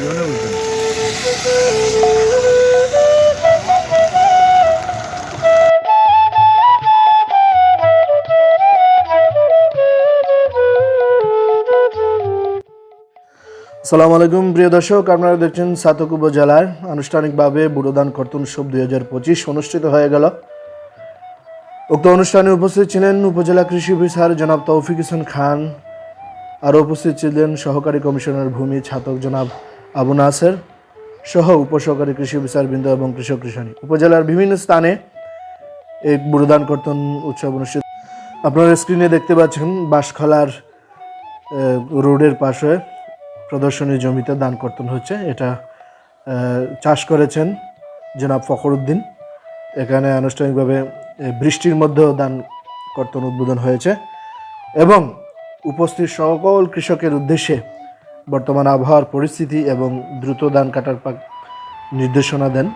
বুঝবেন সালাম আলাইকুম, প্রিয় দর্শক। আপনারা দেখছেন সাতক উপজেলার আনুষ্ঠানিকভাবে বুড়োদান কর্তন উৎসব দুই হাজার পঁচিশ অনুষ্ঠিত হয়ে গেল। উক্ত অনুষ্ঠানে উপস্থিত ছিলেন উপজেলা কৃষি অফিসার জনাব তৌফিক হোসেন খান। আরও উপস্থিত ছিলেন সহকারী কমিশনার ভূমি ছাতক জনাব আবু নাসের সহ উপসহকারী কৃষি অফিসার বৃন্দ এবং কৃষক কৃষাণী উপজেলার বিভিন্ন স্থানে এই বুড়োদান কর্তন উৎসব অনুষ্ঠিত। আপনারা স্ক্রিনে দেখতে পাচ্ছেন বাঁশখলার রোডের পাশে প্রদর্শনী জমিতে দান কর্তন হচ্ছে। এটা চাষ করেছেন জনাব ফখরুদ্দিন। এখানে আনুষ্ঠানিকভাবে বৃষ্টির মধ্যেও দান কর্তন উদ্বোধন হয়েছে। এবং উপস্থিত সকল কৃষকের উদ্দেশ্যে বর্তমান আবহাওয়ার পরিস্থিতি এবং দ্রুত ধান কাটার পাক নির্দেশনা দেন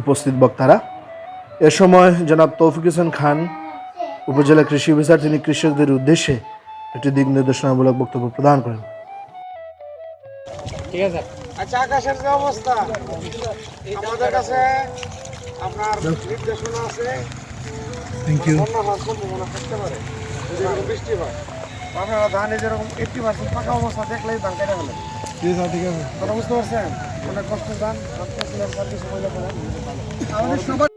উপস্থিত বক্তারা। এ সময় জনাব তৌফিক হোসেন খান উপজেলা কৃষি অফিসার তিনি কৃষকদের উদ্দেশ্যে একটি দিক নির্দেশনামূলক বক্তব্য প্রদান করেন। আচ্ছা আকাশের যে অবস্থা আমাদের কাছে আপনার নির্দেশনা আছে। থ্যাংক ইউ বন্যা হওয়ার সম্ভাবনা থাকতে পারে যদি বৃষ্টি হয়। আপনারা ধানে যেরকম এইটটি পার্সেন্ট পাকা অবস্থা দেখলেই ধান কেটে ফেলেন ঠিক আছে। বুঝতে পারছেন? অনেক কষ্ট ধান আমাদের সবার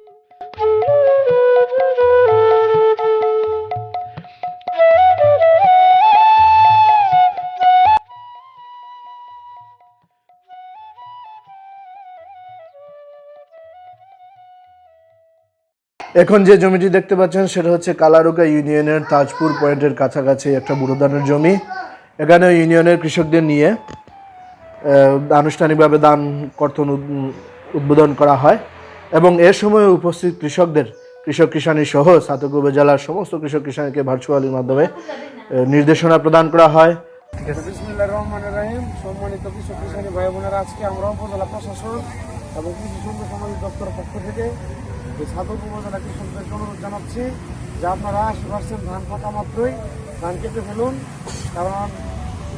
এখন যে জমিটি দেখতে পাচ্ছেন, সেটা হচ্ছে কালারুকা ইউনিয়নের তাজপুর পয়েন্টের কাছাকাছি একটা বুড়োদানের জমি। এখানে ইউনিয়নের কৃষকদের নিয়ে আনুষ্ঠানিকভাবে দান, কর্তন উদ্বোধন করা হয়। এবং এ সময় উপস্থিত কৃষকদের, কৃষক কিষাণী সহ সাতক উপজেলার সমস্ত কৃষক কিষাণীকে ভার্চুয়ালির মাধ্যমে নির্দেশনা প্রদান করা হয়। সম্মানিত কৃষক কৃষানী ভাই বোনেরা, আজকে আমরা উপজেলা প্রশাসন এবং কৃষি সুন্দর সমাজ দপ্তর পক্ষ থেকে এই সাধক উপজেলা কৃষকদেরকে অনুরোধ জানাচ্ছি যে আপনারা আশি পার্সেন্ট ধান ফাঁকা মাত্রই ধান কেটে ফেলুন, কারণ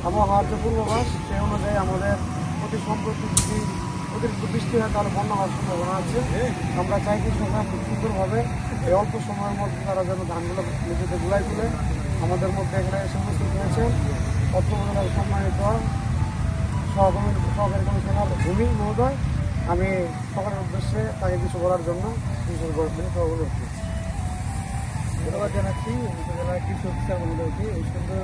আবহাওয়ার যে পূর্বাভাস সেই অনুযায়ী আমাদের অতি সম্প্রতি যদি অতিরিক্ত বৃষ্টি হয়, তাহলে বন্যা হওয়ার সম্ভাবনা আছে। আমরা চাই কৃষকরা সুন্দরভাবে এই অল্প সময়ের মধ্যে তারা যেন ধানগুলো নিজেদের গুলাই তুলে আমাদের মধ্যে এখানে এসে উপস্থিত হয়েছেন অর্থ সম্মানিত সহকর্মী সহকারী কমিশনার ভূমি মহোদয় আমি সকলের উদ্দেশ্যে তাকে কিছু বলার জন্য বিশেষ করে অনুরোধ করছি ধন্যবাদ জানাচ্ছি, উপজেলার কৃষি অফিসার মহোদয়কে এই সুন্দর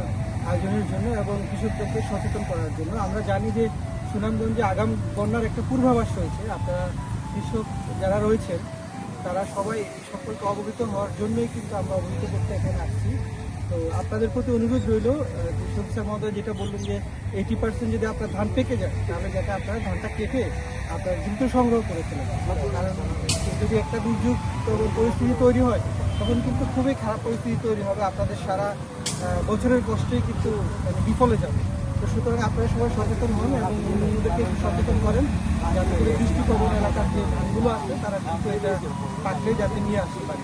আয়োজনের জন্য এবং কৃষকদেরকে সচেতন করার জন্য। আমরা জানি যে সুনামগঞ্জে আগাম বন্যার একটা পূর্বাভাস রয়েছে। আপনারা কৃষক যারা রয়েছেন, তারা সবাই সকলকে অবগত হওয়ার জন্যই কিন্তু আমরা অবহিত করতে এখানে আসছি। তো আপনাদের প্রতি অনুরোধ রইল কৃষি মহোদয় যেটা বললেন যে এইটি পার্সেন্ট যদি আপনার ধান পেকে যায়, তাহলে যাতে আপনারা ধানটা কেটে আপনার দ্রুত সংগ্রহ করে ফেলেন কারণ যদি একটা দুর্যোগ তখন পরিস্থিতি তৈরি হয়, তখন কিন্তু খুবই খারাপ পরিস্থিতি তৈরি হবে, আপনাদের সারা বছরের কষ্টই কিন্তু মানে বিফলে যাবে তো সুতরাং আপনারা সবাই সচেতন হন এবং অন্যদেরকে সচেতন করেন, যাতে বৃষ্টি প্রবণ এলাকার যে ধানগুলো আছে, তারা কিন্তু এটা যাতে নিয়ে আসতে পারে।